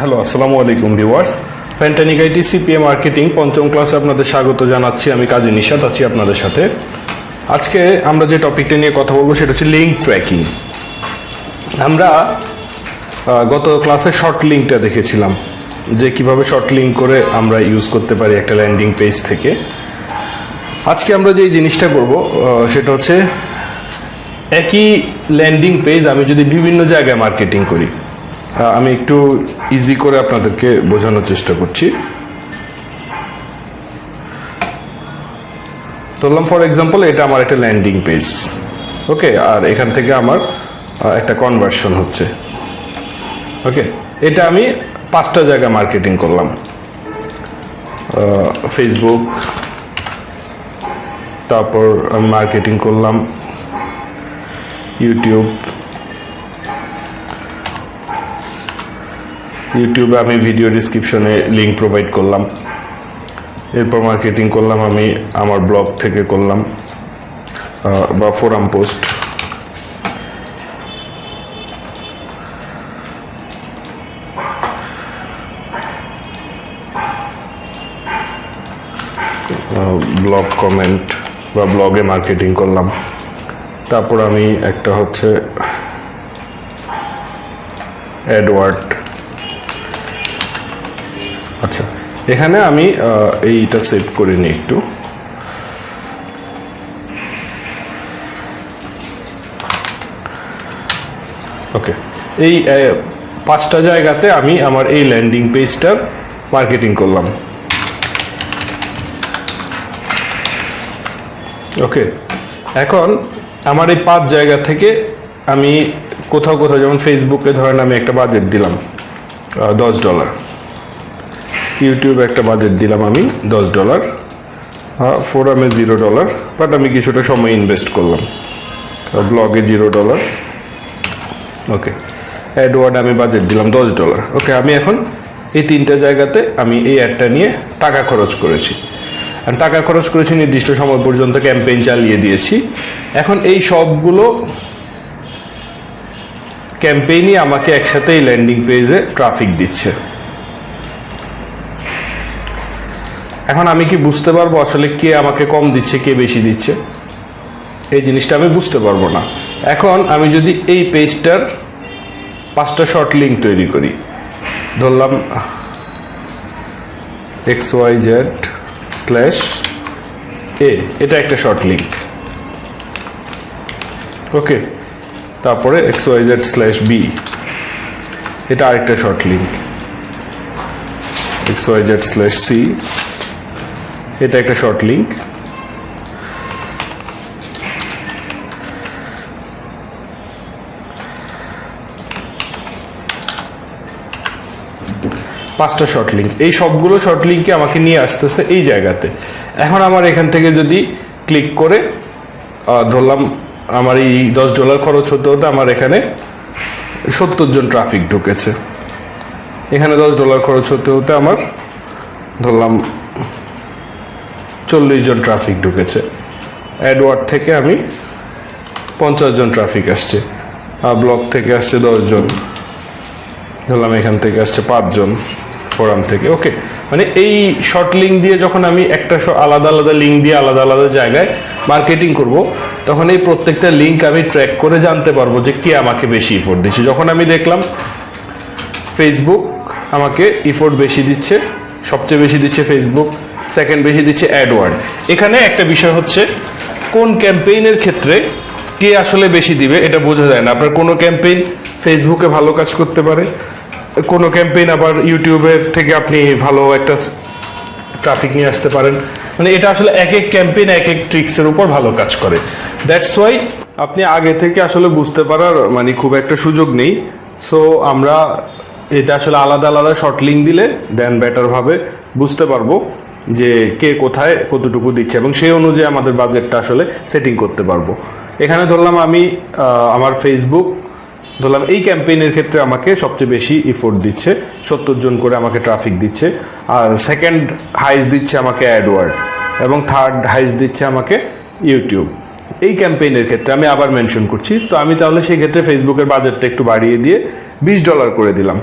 Hello আসসালামু আলাইকুম viewers Pantanik IT CPA marketing পঞ্চম ক্লাসে আপনাদের স্বাগত জানাচ্ছি। আমি কাজী নিশাত, আছি আপনাদের সাথে। আজকে আমরা যে টপিকটা নিয়ে কথা বলব, সেটা হচ্ছে লিঙ্ক ট্র্যাকিং আমরা গত ক্লাসে শর্ট লিঙ্কটা দেখেছিলাম, যে কীভাবে শর্ট লিঙ্ক করে আমরা ইউজ করতে পারি একটা ল্যান্ডিং পেজ থেকে। আজকে আমরা যে জিনিসটা করব সেটা হচ্ছে একই ল্যান্ডিং পেজ আমি যদি বিভিন্ন জায়গায় মার্কেটিং করি। আমি একটু ইজি করে আপনাদেরকে বোঝানোর চেষ্টা করছি। ধরলাম ফর এক্সাম্পল এটা আমার একটা ল্যান্ডিং পেজ ওকে আর এখান থেকে আমার একটা কনভার্সন হচ্ছে ওকে এটা আমি পাঁচটা জায়গায় মার্কেটিং করলাম ফেসবুক তারপর আমি মার্কেটিং করলাম ইউটিউব ইউটিউবে আমি ভিডিও ডিসক্রিপশনে লিঙ্ক প্রোভাইড করলাম। এরপর মার্কেটিং করলাম আমি, আমার ব্লগ থেকে করলাম বা ফোরাম পোস্ট ব্লগ কমেন্ট বা ব্লগে মার্কেটিং করলাম। তারপর আমি একটা হচ্ছে অ্যাডওয়ার্ড এখানে আমি এইটা সেভ করে নিই একটু। ওকে, এই পাঁচটা জায়গাতে আমি আমার এই ল্যান্ডিং পেজটার মার্কেটিং করলাম। ওকে, এখন আমার এই পাঁচ জায়গা থেকে আমি কোথাও কোথাও, যেমন ফেসবুকে ধরেন আমি একটা বাজেট দিলাম দশ ডলার ইউটিউবে একটা বাজেট দিলাম আমি, দশ ডলার ফোরামে জিরো ডলার বাট আমি কিছুটা সময় ইনভেস্ট করলাম। ব্লগে জিরো ডলার ওকে অ্যাডওয়ার্ড আমি বাজেট দিলাম দশ ডলার ওকে আমি এখন এই তিনটা জায়গাতে আমি এই অ্যাডটা নিয়ে টাকা খরচ করেছি। আর টাকা খরচ করেছি নির্দিষ্ট সময় পর্যন্ত ক্যাম্পেইন চালিয়ে দিয়েছি। এখন এই সবগুলো ক্যাম্পেইনই আমাকে একসাথে এই ল্যান্ডিং পেজে ট্রাফিক দিচ্ছে। এখন আমি কি বুঝতে পারব আসলে কে আমাকে কম দিচ্ছে, কে বেশি দিচ্ছে? এই জিনিসটা আমি বুঝতে পারব না। এখন আমি যদি এই পেজটার পাঁচটা শর্ট লিঙ্ক তৈরি করি। ধরলাম X Y Z slash A, এটা একটা শর্ট লিঙ্ক। ওকে, তারপরে X Y Z slash B, এটা আরেকটা short link. X Y Z slash C এটা একটা শর্ট লিঙ্ক পাঁচটা শর্ট লিঙ্ক এই সবগুলো শর্ট লিঙ্কে আমাকে নিয়ে আসতেছে এই জায়গাতে। এখন আমার এখান থেকে যদি ক্লিক করে ধরলাম আমার এই দশ ডলার খরচ হতে হতে আমার এখানে সত্তর জন ট্রাফিক ঢুকেছে। এখানে দশ ডলার খরচ হতে হতে আমার, ধরলাম চল্লিশ জন ট্রাফিক ঢুকেছে। অ্যাডওয়ার্ড থেকে আমি পঞ্চাশ জন ট্রাফিক আসছে। আর ব্লক থেকে আসছে দশজন ধরলাম এখান থেকে আসছে পাঁচজন ফোরাম থেকে। ওকে মানে এই শর্ট লিঙ্ক দিয়ে যখন আমি একটা আলাদা আলাদা লিঙ্ক দিয়ে আলাদা আলাদা জায়গায় মার্কেটিং করব, তখন এই প্রত্যেকটা লিঙ্ক আমি ট্র্যাক করে জানতে পারব যে কে আমাকে বেশি ইফোর্ট দিচ্ছে। যখন আমি দেখলাম ফেসবুক আমাকে ইফোর্ট বেশি দিচ্ছে, সবচেয়ে বেশি দিচ্ছে ফেসবুক সেকেন্ড বেশি দিচ্ছে অ্যাডওয়ার্ড এখানে একটা বিষয় হচ্ছে, কোন ক্যাম্পেইনের ক্ষেত্রে কে আসলে বেশি দিবে, এটা বোঝা যায় না। আপনার কোনো ক্যাম্পেইন ফেসবুকে ভালো কাজ করতে পারে, কোনো ক্যাম্পেইন আবার ইউটিউবের থেকে আপনি ভালো একটা ট্রাফিক নিয়ে আসতে পারেন। মানে এটা আসলে এক এক ক্যাম্পেইন এক এক ট্রিক্সের উপর ভালো কাজ করে। দ্যাটস ওয়াই আপনি আগে থেকে আসলে বুঝতে পারার মানে খুব একটা সুযোগ নেই। সো আমরা এটা আসলে আলাদা আলাদা শর্ট লিঙ্ক দিলে দেন বেটারভাবে বুঝতে পারব। যে কে কোথায় কতটুকু দিচ্ছে এবং সেই অনুযায়ী আমাদের বাজেটটা আসলে সেটিং করতে পারব। এখানে ধরলাম আমি আমার ফেসবুক ধরলাম এই ক্যাম্পেইনের ক্ষেত্রে আমাকে সবচেয়ে বেশি ইফোর্ট দিচ্ছে, সত্তর জন করে আমাকে ট্রাফিক দিচ্ছে। আর সেকেন্ড হাইস দিচ্ছে আমাকে অ্যাডওয়ার্ড এবং থার্ড হাইস দিচ্ছে আমাকে ইউটিউব এই ক্যাম্পেইনের ক্ষেত্রে আমি আবার মেনশন করছি। তো আমি তাহলে সেই ক্ষেত্রে ফেসবুকের বাজেটটা একটু বাড়িয়ে দিয়ে বিশ ডলার করে দিলাম।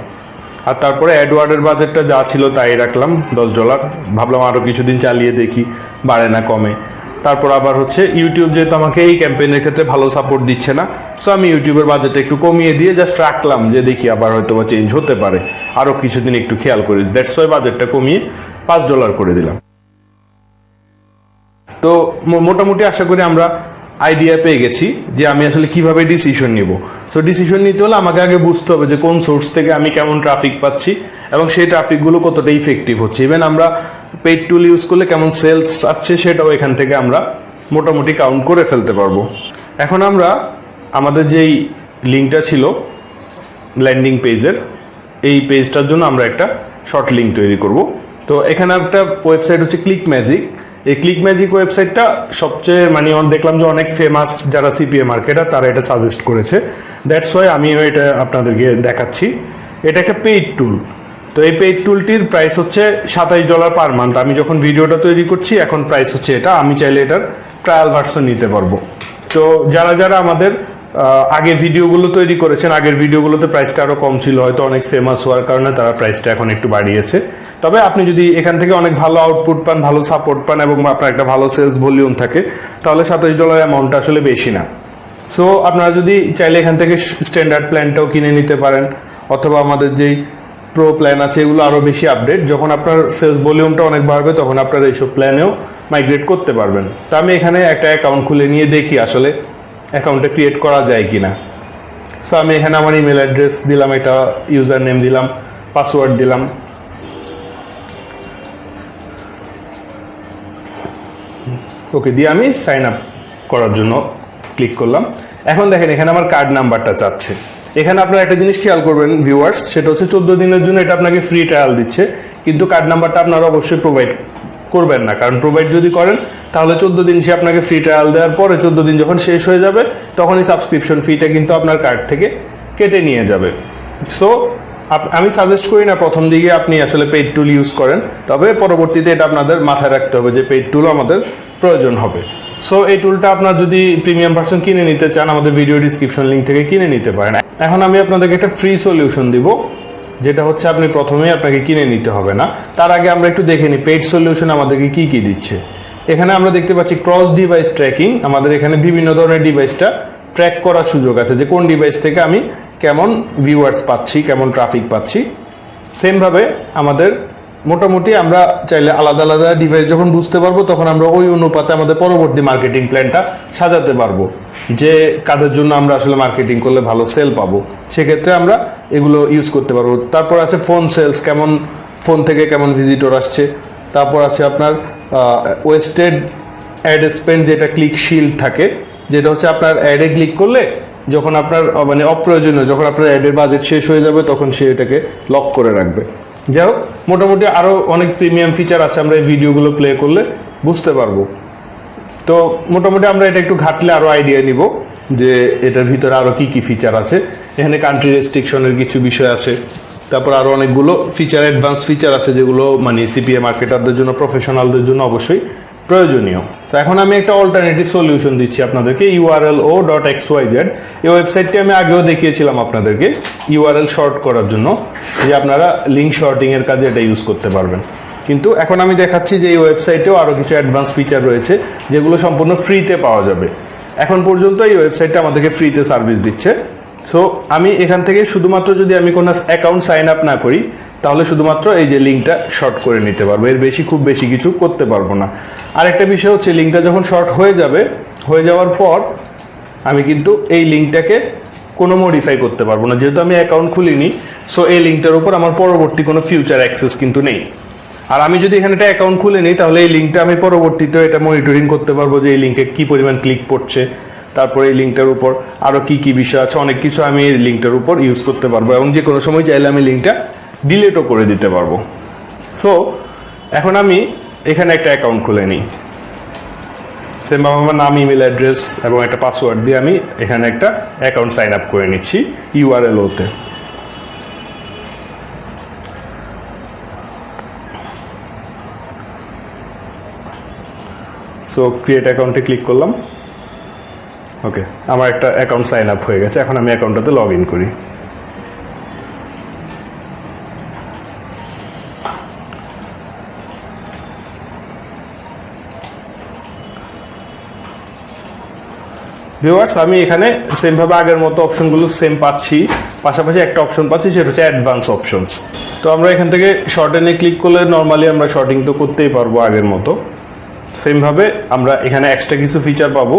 আর তারপরে অ্যাডওয়ার্ডের বাজেটটা যা ছিল তাই রাখলাম, দশ ডলার ভাবলাম আরও কিছুদিন চালিয়ে দেখি, বাড়ে না, কমে। তারপর আবার হচ্ছে ইউটিউব যেহেতু আমাকে এই ক্যাম্পেইনের ক্ষেত্রে ভালো সাপোর্ট দিচ্ছে না সো আমি ইউটিউবের বাজেটটা একটু কমিয়ে দিয়ে জাস্ট রাখলাম যে দেখি আবার হয়তো বা চেঞ্জ হতে পারে। আরও কিছুদিন একটু খেয়াল করিস। দ্যাটস ওয়াই বাজেটটা কমিয়ে পাঁচ ডলার করে দিলাম। তো মোটামুটি আশা করি আমরা আইডিয়া পেয়ে গেছি যে আমি আসলে কীভাবে ডিসিশন নিব। সো ডিসিশন নিতে হলে আমাকে আগে বুঝতে হবে যে কোন সোর্স থেকে আমি কেমন ট্রাফিক পাচ্ছি এবং সেই ট্রাফিকগুলো কতটা ইফেক্টিভ হচ্ছে। ইভেন আমরা পেড টুল ইউজ করলে কেমন সেলস আসছে সেটাও এখান থেকে আমরা মোটামুটি কাউন্ট করে ফেলতে পারব। এখন আমরা আমাদের যেই লিঙ্কটা ছিল ল্যান্ডিং পেজের এই পেজটার জন্য আমরা একটা শর্ট লিঙ্ক তৈরি করব। তো এখানে একটা ওয়েবসাইট হচ্ছে ক্লিক ম্যাজিক এই ক্লিক ম্যাজিক ওয়েবসাইটটা সবচেয়ে মানে দেখলাম যে অনেক ফেমাস যারা সিপিএ মার্কেটার তারা এটা সাজেস্ট করেছে। দ্যাটস ওয়াই আমিও এটা আপনাদেরকে দেখাচ্ছি। এটা একটা পেইড টুল তো এই পেইড টুলটির প্রাইস হচ্ছে সাতাইশ ডলার পার মান্থ আমি যখন ভিডিওটা তৈরি করছি, এখন প্রাইস হচ্ছে এটা। আমি চাইলে এটার ট্রায়াল ভার্সন নিতে পারব। তো যারা যারা আমাদের আগের ভিডিওগুলো তৈরি করেছেন, আগের ভিডিওগুলোতে প্রাইসটা আরও কম ছিল, হয়তো অনেক ফেমাস হওয়ার কারণে তারা প্রাইসটা এখন একটু বাড়িয়েছে। তবে আপনি যদি এখান থেকে অনেক ভালো আউটপুট পান, ভালো সাপোর্ট পান এবং আপনার একটা ভালো সেলস ভলিউম থাকে, তাহলে সাতাশ ডলার অ্যামাউন্টটা আসলে বেশি না। সো আপনারা যদি চাইলে এখান থেকে স্ট্যান্ডার্ড প্ল্যানটাও কিনে নিতে পারেন, অথবা আমাদের যেই প্রো প্ল্যান আছে, এগুলো আরও বেশি আপডেট যখন আপনার সেলস ভলিউমটা অনেক বাড়বে, তখন আপনারা এইসব প্ল্যানেও মাইগ্রেট করতে পারবেন। তা আমি এখানে একটা অ্যাকাউন্ট খুলে নিয়ে দেখি আসলে অ্যাকাউন্টটা ক্রিয়েট করা যায় কি না সো আমি এখানে আমার ইমেল অ্যাড্রেস দিলাম, এটা ইউজার নেম দিলাম পাসওয়ার্ড দিলাম। ওকে, দিয়ে আমি সাইন আপ করার জন্য ক্লিক করলাম। এখন দেখেন, এখানে আমার কার্ড নাম্বারটা চাচ্ছে। এখানে আপনারা একটা জিনিস খেয়াল করবেন ভিউয়ার্স সেটা হচ্ছে চোদ্দ দিনের জন্য এটা আপনাকে ফ্রি ট্রায়াল দিচ্ছে। কিন্তু কার্ড নাম্বারটা আপনারা অবশ্যই প্রোভাইড করবেন না। কারণ প্রোভাইড যদি করেন, তাহলে চোদ্দ দিন সে আপনাকে ফ্রি ট্রায়াল দেওয়ার পরে চোদ্দ দিন যখন শেষ হয়ে যাবে, তখনই সাবস্ক্রিপশন ফিটা কিন্তু আপনার কার্ড থেকে কেটে নিয়ে যাবে। সো আমি সাজেস্ট করি না প্রথম দিকে আপনি আসলে পেইড টুল ইউজ করেন, তবে পরবর্তীতে এটা আপনাদের মাথায় রাখতে হবে যে পেইড টুল আমাদের প্রয়োজন হবে। সো এই টুলটা আপনার যদি প্রিমিয়াম ভার্সন কিনে নিতে চান, আমাদের ভিডিও ডিসক্রিপশন লিঙ্ক থেকে কিনে নিতে পারেন। এখন আমি আপনাদেরকে একটা ফ্রি সলিউশন দিব। যেটা হচ্ছে আপনি প্রথমেই আপনাকে কিনে নিতে হবে না। তার আগে আমরা একটু দেখে নিই পেইড সলিউশন আমাদেরকে কি কি দিচ্ছে। এখানে আমরা দেখতে পাচ্ছি ক্রস ডিভাইস ট্র্যাকিং আমাদের এখানে বিভিন্ন ধরনের ডিভাইসটা ট্র্যাক করার সুযোগ আছে যে কোন ডিভাইস থেকে আমি কেমন ভিউয়ার্স পাচ্ছি, কেমন ট্রাফিক পাচ্ছি। সেমভাবে আমাদের মোটামুটি আমরা চাইলে আলাদা আলাদা ডিভাইস যখন বুঝতে পারব, তখন আমরা ওই অনুপাতে আমাদের পরবর্তী মার্কেটিং প্ল্যানটা সাজাতে পারব। যে কাদের জন্য আমরা আসলে মার্কেটিং করলে ভালো সেল পাবো, সেক্ষেত্রে আমরা এগুলো ইউজ করতে পারব। তারপর আছে ফোন সেলস কেমন ফোন থেকে কেমন ভিজিটর আসছে। তারপর আছে আপনার ওয়েস্টেড অ্যাড স্পেন্ড যেটা ক্লিক শিল্ড থাকে, যেটা হচ্ছে আপনার অ্যাডে ক্লিক করলে যখন আপনার মানে অপ্রয়োজনীয়, যখন আপনার অ্যাডের বাজেট শেষ হয়ে যাবে, তখন সে এটাকে লক করে রাখবে। যাই হোক, মোটামুটি আরও অনেক প্রিমিয়াম ফিচার আছে, আমরা এই ভিডিওগুলো প্লে করলে বুঝতে পারব। তো মোটামুটি আমরা এটা একটু ঘাটলে আরও আইডিয়া নিব যে এটার ভিতরে আরও কী কী ফিচার আছে। এখানে কান্ট্রি রেস্ট্রিকশনের কিছু বিষয় আছে। তারপর আরও অনেকগুলো ফিচার অ্যাডভান্স ফিচার আছে যেগুলো মানে সিপিএ মার্কেটারদের জন্য প্রফেশনালদের জন্য অবশ্যই প্রয়োজনীয়। তো এখন আমি একটা অল্টারনেটিভ সলিউশন দিচ্ছি আপনাদেরকে URL O dot X Y Z এই ওয়েবসাইটটি আমি আগেও দেখিয়েছিলাম আপনাদেরকে ইউআরএল শর্ট করার জন্য। যে আপনারা লিঙ্ক শর্টিংয়ের কাজে এটা ইউজ করতে পারবেন। কিন্তু এখন আমি দেখাচ্ছি যে এই ওয়েবসাইটেও আরও কিছু অ্যাডভান্স ফিচার রয়েছে, যেগুলো সম্পূর্ণ ফ্রিতে পাওয়া যাবে। এখন পর্যন্ত এই ওয়েবসাইটটা আমাদেরকে ফ্রিতে সার্ভিস দিচ্ছে। সো আমি এখান থেকে শুধুমাত্র যদি আমি কোনো অ্যাকাউন্ট সাইন আপ না করি, তাহলে শুধুমাত্র এই যে লিঙ্কটা শর্ট করে নিতে পারব। এর বেশি খুব বেশি কিছু করতে পারব না। আরেকটা বিষয় হচ্ছে লিঙ্কটা যখন শর্ট হয়ে যাবে, হয়ে যাওয়ার পর আমি কিন্তু এই লিঙ্কটাকে কোনো মডিফাই করতে পারব না। যেহেতু আমি অ্যাকাউন্ট খুলিনি সো এই লিঙ্কটার উপর আমার পরবর্তী কোনো ফিউচার অ্যাক্সেস কিন্তু নেই। আর আমি যদি এখানে একটা অ্যাকাউন্ট খুলে নিই, তাহলে এই লিঙ্কটা আমি পরবর্তীতে এটা মনিটরিং করতে পারব যে এই লিঙ্কে কী পরিমাণ ক্লিক পড়ছে। তারপরে এই লিঙ্কটার উপর আরও কী কী বিষয় আছে, অনেক কিছু আমি এই লিঙ্কটার উপর ইউজ করতে পারব এবং যে কোনো সময় চাইলে আমি লিঙ্কটা ডিলেটও করে দিতে পারব। সো এখন আমি এখানে একটা অ্যাকাউন্ট খুলে নিই। সেমভাবে আমার নাম ইমেল অ্যাড্রেস এবং একটা পাসওয়ার্ড দিয়ে আমি এখানে একটা অ্যাকাউন্ট সাইন আপ করে নিচ্ছি ইউআরএলওতে সো ক্রিয়েট অ্যাকাউন্টে ক্লিক করলাম। ওকে আমার একটা অ্যাকাউন্ট সাইন আপ হয়ে গেছে। এখন আমি অ্যাকাউন্টটাতে লগ ইন করি। ভিউয়ার্স আমি এখানে সেমভাবে আগের মতো অপশনগুলো সেম পাচ্ছি। পাশাপাশি একটা অপশন পাচ্ছি, সেটা হচ্ছে অ্যাডভান্স অপশনস তো আমরা এখান থেকে শর্টেনে ক্লিক করলে নর্মালি আমরা শর্টিং তো করতেই পারব আগের মতো। সেমভাবে আমরা এখানে এক্সট্রা কিছু ফিচার পাবো।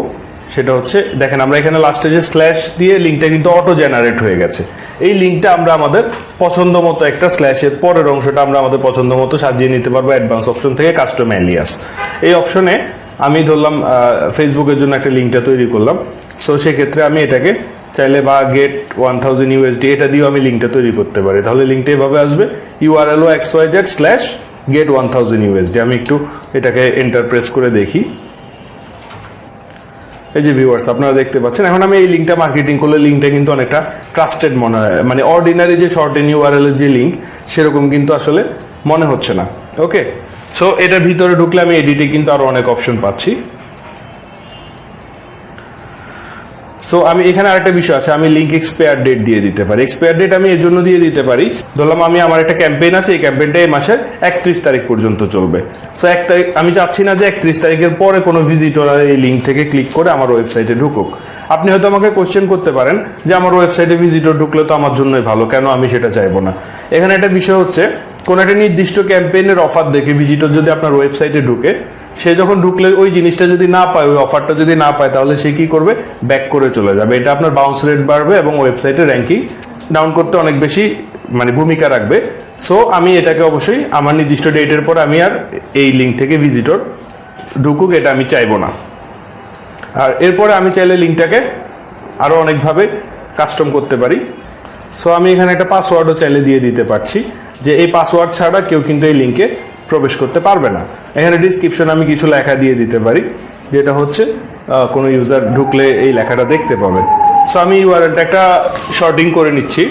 সেটা হচ্ছে, দেখেন আমরা এখানে লাস্টে যে স্ল্যাশ দিয়ে লিঙ্কটা কিন্তু অটো জেনারেট হয়ে গেছে। এই লিঙ্কটা আমরা আমাদের পছন্দ মতো একটা স্ল্যাশের পরের অংশটা আমরা আমাদের পছন্দ মতো সাজিয়ে নিতে পারব অ্যাডভান্স অপশন থেকে কাস্টম অ্যালিয়াস এই অপশনে আমি ধরলাম ফেসবুকের জন্য একটা লিঙ্কটা তৈরি করলাম। সো সেক্ষেত্রে আমি এটাকে চাইলে বা গেট ওয়ান থাউজেন্ড ইউএসডি এটা দিয়েও আমি লিঙ্কটা তৈরি করতে পারি। তাহলে লিঙ্কটা এভাবে আসবে URLO X Y Z slash get one thousand USD আমি একটু এটাকে এন্টার প্রেস করে দেখি। এই যে ভিউয়ার্স আপনারা দেখতে পাচ্ছেন। এখন আমি এই লিঙ্কটা মার্কেটিং করলে লিঙ্কটা কিন্তু অনেকটা ট্রাস্টেড মনে হয়। মানে অর্ডিনারি যে শর্ট এন ইউআরএল এর যে লিঙ্ক সেরকম কিন্তু আসলে মনে হচ্ছে না। ওকে সো এটার ভিতরে ঢুকলে আমি এডিটে কিন্তু আরও অনেক অপশন পাচ্ছি। সো আমি এখানে আরেকটা বিষয় আছে, আমি লিঙ্ক এক্সপায়ার ডেট দিয়ে দিতে পারি। এক্সপায়ার ডেট আমি এর জন্য দিয়ে দিতে পারি। ধরলাম আমি, আমার একটা ক্যাম্পেইন আছে, এই ক্যাম্পেইনটা এই মাসের একত্রিশ তারিখ পর্যন্ত চলবে। সো এক তারিখ, আমি চাচ্ছি না যে একত্রিশ তারিখের পরে কোনো ভিজিটর এই লিঙ্ক থেকে ক্লিক করে আমার ওয়েবসাইটে ঢুকুক। আপনি হয়তো আমাকে কোশ্চেন করতে পারেন যে আমার ওয়েবসাইটে ভিজিটর ঢুকলে তো আমার জন্যই ভালো, কেন আমি সেটা চাইব না? এখানে একটা বিষয় হচ্ছে, কোনো একটা নির্দিষ্ট ক্যাম্পেইনের অফার দেখে ভিজিটর যদি আপনার ওয়েবসাইটে ঢুকে সে যখন ঢুকলে ওই জিনিসটা যদি না পায়, ওই অফারটা যদি না পায়, তাহলে সে কি করবে? ব্যাক করে চলে যাবে। এটা আপনার বাউন্স রেট বাড়বে এবং ওয়েবসাইটের র্যাঙ্কিং ডাউন করতে অনেক বেশি মানে ভূমিকা রাখবে। সো আমি এটাকে অবশ্যই আমার নির্দিষ্ট ডেটের পর আমি আর এই লিঙ্ক থেকে ভিজিটর ঢুকুক, এটা আমি চাইব না। আর এরপরে আমি চাইলে লিঙ্কটাকে আরও অনেকভাবে কাস্টম করতে পারি। সো আমি এখানে একটা পাসওয়ার্ডও চাইলে দিয়ে দিতে পারছি যে এই পাসওয়ার্ড ছাড়া কেউ কিন্তু এই লিঙ্কে প্রবেশ করতে পারবে না। এখানে ডিসক্রিপশন আমি কিছু লেখা দিয়ে দিতে পারি, যেটা হচ্ছে কোনো ইউজার ঢুকলে এই লেখাটা দেখতে পাবে। সো আমি ইউআরএলটা একটা শর্টিং করে নিচ্ছি।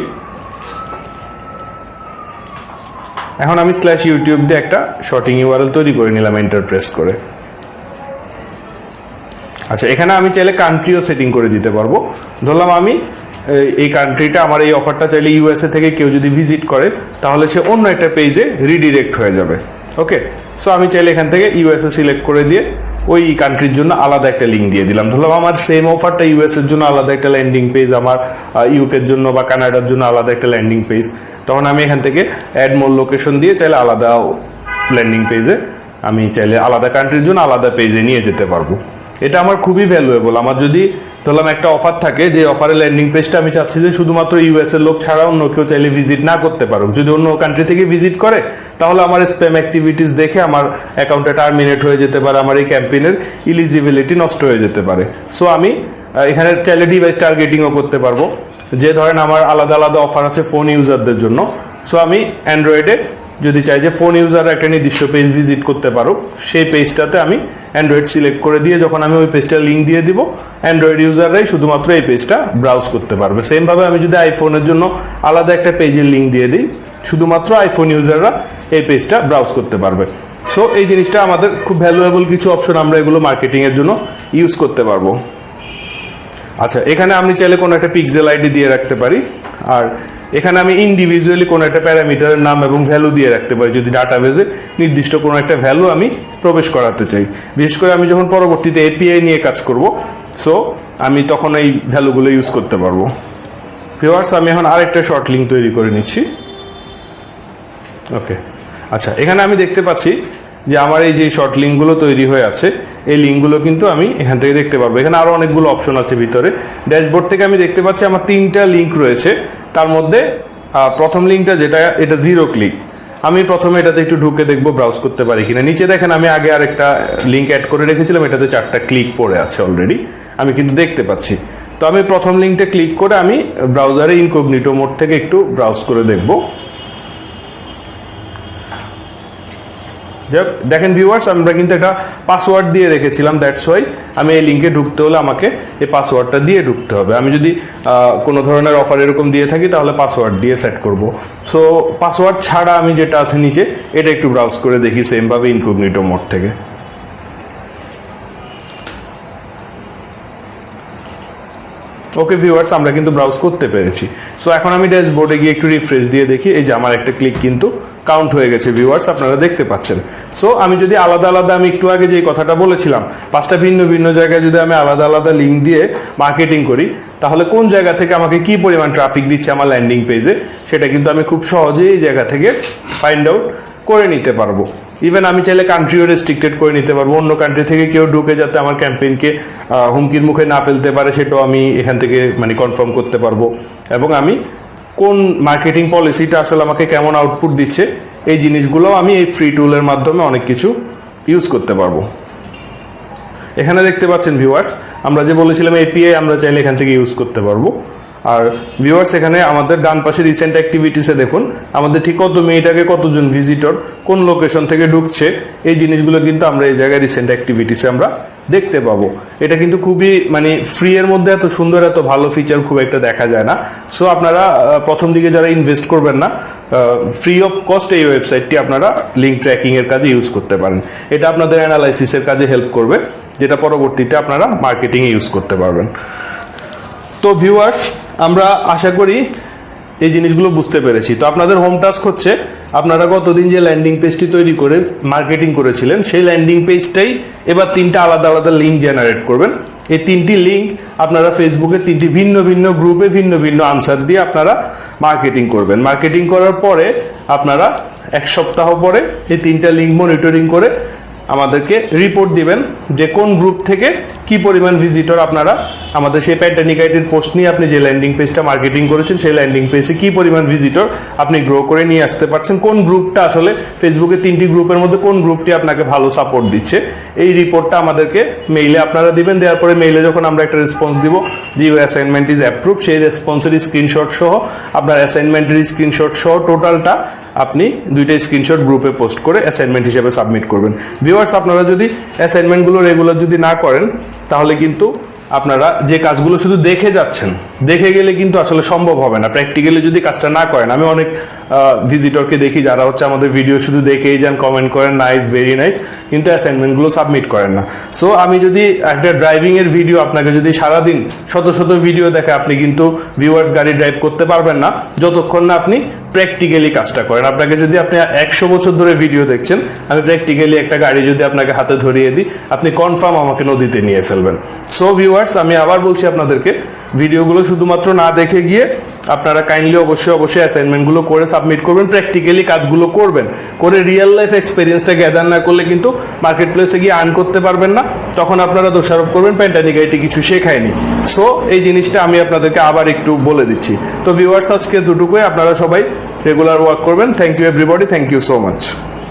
এখন আমি স্ল্যাশ ইউটিউব দিয়ে একটা শর্টিং ইউআরএল তৈরি করে নিলাম এন্টার প্রেস করে। আচ্ছা এখানে আমি চাইলে কান্ট্রিও সেটিং করে দিতে পারব। ধরলাম আমি, এই কান্ট্রিটা আমার এই অফারটা চাইলে ইউএসএ থেকে কেউ যদি ভিজিট করে, তাহলে সে অন্য একটা পেজে রিডিরেক্ট হয়ে যাবে। ওকে সো আমি চাইলে এখান থেকে ইউএসএ সিলেক্ট করে দিয়ে ওই কান্ট্রির জন্য আলাদা একটা লিঙ্ক দিয়ে দিলাম। ধরলাম আমার সেম অফারটা ইউএস এর জন্য আলাদা একটা ল্যান্ডিং পেজ আমার ইউকের জন্য বা কানাডার জন্য আলাদা একটা ল্যান্ডিং পেজ তখন আমি এখান থেকে অ্যাড মোর লোকেশন দিয়ে চাইলে আলাদা ল্যান্ডিং পেজে আমি চাইলে আলাদা কান্ট্রির জন্য আলাদা পেজে নিয়ে যেতে পারব। এটা আমার খুবই ভ্যালুয়েবল আমার যদি ধরলাম একটা অফার থাকে, যে অফারের ল্যান্ডিং পেজটা আমি চাচ্ছি যে শুধুমাত্র ইউএস এর লোক ছাড়া অন্য কেউ চাইলে ভিজিট না করতে পারুক। যদি অন্য কান্ট্রি থেকে ভিজিট করে, তাহলে আমার স্প্যাম অ্যাক্টিভিটিস দেখে আমার অ্যাকাউন্টে টার্মিনেট হয়ে যেতে পারে, আমার এই ক্যাম্পেইনের ইলিজিবিলিটি নষ্ট হয়ে যেতে পারে। সো আমি এখানে চাইলে ডিভাইস টার্গেটিংও করতে পারব। যে ধরেন আমার আলাদা আলাদা অফার আছে ফোন ইউজারদের জন্য। সো আমি অ্যান্ড্রয়েডে যদি চাই যে ফোন ইউজার একটা নির্দিষ্ট পেজ ভিজিট করতে পারো, সেই পেজটাতে আমি অ্যান্ড্রয়েড সিলেক্ট করে দিয়ে যখন আমি ওই পেজটা লিঙ্ক দিয়ে দিব অ্যান্ড্রয়েড ইউজাররাই শুধুমাত্র এই পেজটা ব্রাউজ করতে পারবে। সেমভাবে আমি যদি আইফোনের জন্য আলাদা একটা পেজের লিঙ্ক দিয়ে দিই, শুধুমাত্র আইফোন ইউজাররা এই পেজটা ব্রাউজ করতে পারবে। সো এই জিনিসটা আমাদের খুব ভ্যালুয়েবল কিছু অপশন আমরা এগুলো মার্কেটিংয়ের জন্য ইউজ করতে পারব। আচ্ছা এখানে আমি চাইলে কোনো একটা পিক্সেল আইডি দিয়ে রাখতে পারি। আর এখানে আমি ইন্ডিভিজুয়ালি কোনো একটা প্যারামিটারের নাম এবং ভ্যালু দিয়ে রাখতে পারি, যদি ডাটাবেজে নির্দিষ্ট কোনো একটা ভ্যালু আমি প্রবেশ করাতে চাই। বিশেষ করে আমি যখন পরবর্তীতে এপিআই নিয়ে কাজ করব সো আমি তখন এই ভ্যালুগুলো ইউজ করতে পারব। ভিওয়ার্স আমি এখন আরেকটা শর্ট লিঙ্ক তৈরি করে নিচ্ছি। ওকে আচ্ছা এখানে আমি দেখতে পাচ্ছি যে আমার এই যে শর্ট লিঙ্কগুলো তৈরি হয়ে আছে, এই লিঙ্কগুলো কিন্তু আমি এখান থেকে দেখতে পারব। এখানে আরও অনেকগুলো অপশন আছে ভিতরে। ড্যাশবোর্ড থেকে আমি দেখতে পাচ্ছি আমার তিনটা লিঙ্ক রয়েছে। তার মধ্যে প্রথম লিঙ্কটা যেটা, এটা জিরো ক্লিক আমি প্রথমে এটাতে একটু ঢুকে দেখব ব্রাউজ করতে পারি কিনা। নিচে দেখেন, আমি আগে আর একটা লিঙ্ক অ্যাড করে রেখেছিলাম, এটাতে চারটা ক্লিক পড়ে আছে অলরেডি আমি কিন্তু দেখতে পাচ্ছি। তো আমি প্রথম লিঙ্কটা ক্লিক করে আমি ব্রাউজারে ইনকগনিটো মোড থেকে একটু ব্রাউজ করে দেখব। যাক দেখেন ভিউয়ার্স আমরা কিন্তু একটা পাসওয়ার্ড দিয়ে রেখেছিলাম দ্যাটস ওয়াই আমি এই লিঙ্কে ঢুকতে হলে আমাকে এই পাসওয়ার্ডটা দিয়ে ঢুকতে হবে। আমি যদি কোনো ধরনের অফার এরকম দিয়ে থাকি, তাহলে পাসওয়ার্ড দিয়ে সেট করব। সো পাসওয়ার্ড ছাড়া আমি যেটা আছে নিচে, এটা একটু ব্রাউজ করে দেখি সেমভাবে ইনকগনিটো মোড থেকে। ওকে ভিউয়ার্স আমরা কিন্তু ব্রাউজ করতে পেরেছি। সো এখন আমি ড্যাশবোর্ডে গিয়ে একটু রিফ্রেশ দিয়ে দেখি। এই যে আমার একটা ক্লিক কিন্তু কাউন্ট হয়ে গেছে ভিউয়ার্স আপনারা দেখতে পাচ্ছেন। সো আমি যদি আলাদা আলাদা, আমি একটু আগে যে কথাটা বলেছিলাম, পাঁচটা ভিন্ন ভিন্ন জায়গায় যদি আমি আলাদা আলাদা লিঙ্ক দিয়ে মার্কেটিং করি, তাহলে কোন জায়গা থেকে আমাকে কি পরিমাণ ট্রাফিক দিচ্ছে আমার ল্যান্ডিং পেজে সেটা কিন্তু আমি খুব সহজেই এই জায়গা থেকে ফাইন্ড আউট করে নিতে পারব। ইভেন আমি চাইলে কান্ট্রিও রেস্ট্রিক্টেড করে নিতে পারব। অন্য কান্ট্রি থেকে কেউ ঢুকে যাতে আমার ক্যাম্পেইনকে হুমকির মুখে না ফেলতে পারে, সেটাও আমি এখান থেকে মানে কনফার্ম করতে পারব। এবং আমি কোন মার্কেটিং পলিসিটা আসলে আমাকে কেমন আউটপুট দিচ্ছে, এই জিনিসগুলো আমি এই ফ্রি টুলের মাধ্যমে অনেক কিছু ইউজ করতে পারব। এখানে দেখতে পাচ্ছেন ভিউয়ার্স আমরা যে বলেছিলাম এপিআই আমরা চাইলে এখান থেকে ইউজ করতে পারব। আর ভিউয়ার্স এখানে আমাদের ডান পাশে রিসেন্ট অ্যাক্টিভিটিসে দেখুন, আমাদের ঠিক কত মেয়েটাকে কতজন ভিজিটর কোন লোকেশন থেকে ঢুকছে, এই জিনিসগুলো কিন্তু আমরা এই জায়গায় রিসেন্ট অ্যাক্টিভিটিসে আমরা দেখতে পাবো। এটা কিন্তু খুবই মানে ফ্রি এর মধ্যে এত সুন্দর, এত ভালো ফিচার খুব একটা দেখা যায় না। সো আপনারা প্রথম দিকে যারা ইনভেস্ট করবেন না ফ্রি অফ কস্ট এই ওয়েবসাইটটি আপনারা লিঙ্ক ট্র্যাকিং এর কাজে ইউজ করতে পারেন। এটা আপনাদের অ্যানালাইসিসের কাজে হেল্প করবে, যেটা পরবর্তীতে আপনারা মার্কেটিংয়ে ইউজ করতে পারবেন। তো ভিউয়ার্স আমরা আশা করি এই জিনিসগুলো বুঝতে পেরেছি। তো আপনাদের হোম টাস্ক হচ্ছে, আপনারা গতদিন যে ল্যান্ডিং পেজটি তৈরি করে মার্কেটিং করেছিলেন, সেই ল্যান্ডিং পেজটাই এবার তিনটা আলাদা আলাদা লিঙ্ক জেনারেট করবেন। এই তিনটি লিঙ্ক আপনারা ফেসবুকে তিনটি ভিন্ন ভিন্ন গ্রুপে ভিন্ন ভিন্ন আনসার দিয়ে আপনারা মার্কেটিং করবেন। মার্কেটিং করার পরে আপনারা এক সপ্তাহ পরে এই তিনটা লিঙ্ক মনিটরিং করে আমাদেরকে রিপোর্ট দিবেন যে কোন গ্রুপ থেকে কি পরিমাণ ভিজিটর আপনারা, আমাদের সেই প্যান্টানিকাইটের পোস্ট নিয়ে আপনি যে ল্যান্ডিং পেজটা মার্কেটিং করেছেন, সেই ল্যান্ডিং পেজে কি পরিমাণ ভিজিটর আপনি গ্রো করে নিয়ে আসতে পারছেন, কোন গ্রুপটা আসলে ফেসবুকে তিনটি গ্রুপের মধ্যে কোন গ্রুপটি আপনাকে ভালো সাপোর্ট দিচ্ছে, এই রিপোর্টটা আমাদেরকে মেইলে আপনারা দিবেন, দেওয়ার পরে মেইলে যখন আমরা একটা রেসপন্স দিব যে ইউর অ্যাসাইনমেন্ট ইজ অ্যাপ্রুভ সেই রেসপন্সের স্ক্রিনশট সহ, আপনার অ্যাসাইনমেন্টের স্ক্রিনশট সহ টোটালটা আপনি দুইটা স্ক্রিনশট গ্রুপে পোস্ট করে অ্যাসাইনমেন্ট হিসেবে সাবমিট করবেন। ভিউয়ার্স আপনারা যদি অ্যাসাইনমেন্টগুলো রেগুলার যদি না করেন, তাহলে কিন্তু আপনারা যে কাজগুলো শুধু দেখে যাচ্ছেন, দেখে গেলে কিন্তু আসলে সম্ভব হবে না। প্র্যাকটিক্যালি যদি কাজটা না করেন, আমি অনেক ভিজিটরকে দেখি যারা হচ্ছে আমাদের ভিডিও শুধু দেখেই যান কমেন্ট করেন নাইস ভেরি নাইস কিন্তু অ্যাসাইনমেন্টগুলো সাবমিট করেন না। সো আমি যদি একটা ড্রাইভিংয়ের ভিডিও আপনাকে যদি সারাদিন শত শত ভিডিও দেখে, আপনি কিন্তু ভিউয়ার্স গাড়ি ড্রাইভ করতে পারবেন না, যতক্ষণ না আপনি প্র্যাকটিক্যালি কাজটা করেন। আপনাকে যদি আপনি একশো বছর ধরে ভিডিও দেখছেন, আমি প্র্যাকটিক্যালি একটা গাড়ি যদি আপনাকে হাতে ধরিয়ে দিই, আপনি কনফার্ম আমাকে নদীতে নিয়ে ফেলবেন। সো ভিউয়ার্স আমি আবার বলছি আপনাদেরকে ভিডিওগুলো শুধুমাত্র না দেখে গিয়ে আপনারা কাইন্ডলি অবশ্যই অবশ্যই অ্যাসাইনমেন্টগুলো করে সাবমিট করবেন প্র্যাকটিক্যালি কাজগুলো করবেন। করে রিয়েল লাইফ এক্সপিরিয়েন্সটা গ্যাদার না করলে কিন্তু মার্কেট প্লেসে গিয়ে আর্ন করতে পারবেন না। তখন আপনারা দোষারোপ করবেন প্যান্টানিক আইটি কিছু শেখায়নি। সো এই জিনিসটা আমি আপনাদেরকে আবার একটু বলে দিচ্ছি। তো ভিউয়ার্স আজকে দুটুকুই আপনারা সবাই রেগুলার ওয়ার্ক করবেন। Thank you everybody thank you so much